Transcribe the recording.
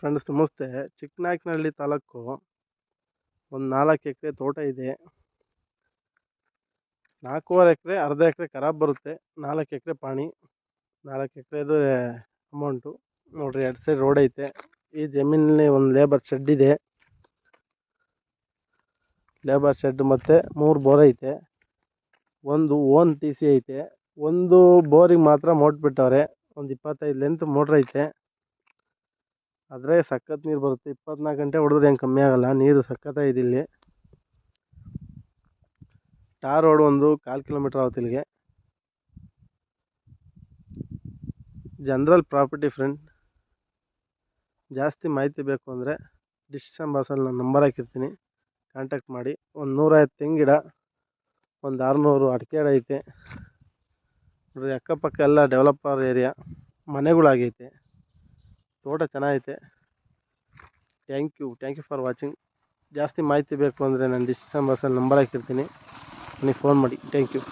Friends ನಮಸ್ತೆ. ಚಿಕ್ಕನಾಯಕನಹಳ್ಳಿ ತಾಲೂಕು ಒಂದು ನಾಲ್ಕು ಎಕರೆ ತೋಟ ಇದೆ. ನಾಲ್ಕೂವರೆ ಎಕರೆ, ಅರ್ಧ ಎಕರೆ ಖರಾಬ್ ಬರುತ್ತೆ. ನಾಲ್ಕು ಎಕರೆ ಪಾಣಿ, ನಾಲ್ಕು ಎಕರೆದು ಅಮೌಂಟು ನೋಡಿರಿ ಎರಡು ಸೈಡ್ ರೋಡ್ ಐತೆ. ಈ ಜಮೀನಲ್ಲಿ ಒಂದು ಲೇಬರ್ ಶೆಡ್ ಇದೆ. ಲೇಬರ್ ಶೆಡ್ ಮತ್ತು ಮೂರು ಬೋರ್ ಐತೆ. ಒಂದು ಓನ್ ಟಿ ಸಿ ಐತೆ. ಒಂದು ಬೋರಿಗೆ ಮಾತ್ರ ಮೋಟ್ರ್ ಬಿಟ್ಟವ್ರೆ. ಒಂದು ಇಪ್ಪತ್ತೈದು ಲೆಂತ್ ಮೋಟ್ರ್ ಐತೆ. ಆದರೆ ಸಖತ್ ನೀರು ಬರುತ್ತೆ. ಇಪ್ಪತ್ನಾಲ್ಕು ಗಂಟೆ ಹೊಡೆದ್ರೆ ಏನು ಕಮ್ಮಿ ಆಗಲ್ಲ. ನೀರು ಸಖತ್ತಾಗಿದೆ ಇಲ್ಲಿ. ಟಾರ್ ರೋಡ್ ಒಂದು ಕಾಲು ಕಿಲೋಮೀಟ್ರ್ ಆಗುತ್ತೆ ಇಲ್ಲಿಗೆ. ಜನರಲ್ ಪ್ರಾಪರ್ಟಿ ಫ್ರೆಂಡ್, ಜಾಸ್ತಿ ಮಾಹಿತಿ ಬೇಕು ಅಂದರೆ ಡಿಸ್ಕ್ರಿಪ್ಷನ್ ಬಾಕ್ಸಲ್ಲಿ ನಾನು ನಂಬರ್ ಹಾಕಿರ್ತೀನಿ. ಕಾಂಟ್ಯಾಕ್ಟ್ ಮಾಡಿ. ಒಂದು ನೂರೈವತ್ತು ತೆಂಗಿನ ಗಿಡ ಒಂದು ಆರುನೂರು ಅಡಿಕೆ ಗಿಡ ಐತೆ ಅಕ್ಕಪಕ್ಕ ಎಲ್ಲ ಡೆವಲಪರ್ ಏರಿಯಾ. ಮನೆಗಳಾಗೈತೆ. ತೋಟ ಚೆನ್ನಾಗೈತೆ. Thank you thank you for watching ಜಾಸ್ತಿ ಮಾಹಿತಿ ಬೇಕು ಅಂದರೆ ನಾನು ಡಿಸ್ಕ್ರಿಪ್ಷನ್ ಬಾಕ್ಸಲ್ಲಿ ನಂಬರ್ ಹಾಕಿರ್ತೀನಿ. ನನಗೆ ಫೋನ್ ಮಾಡಿ. Thank you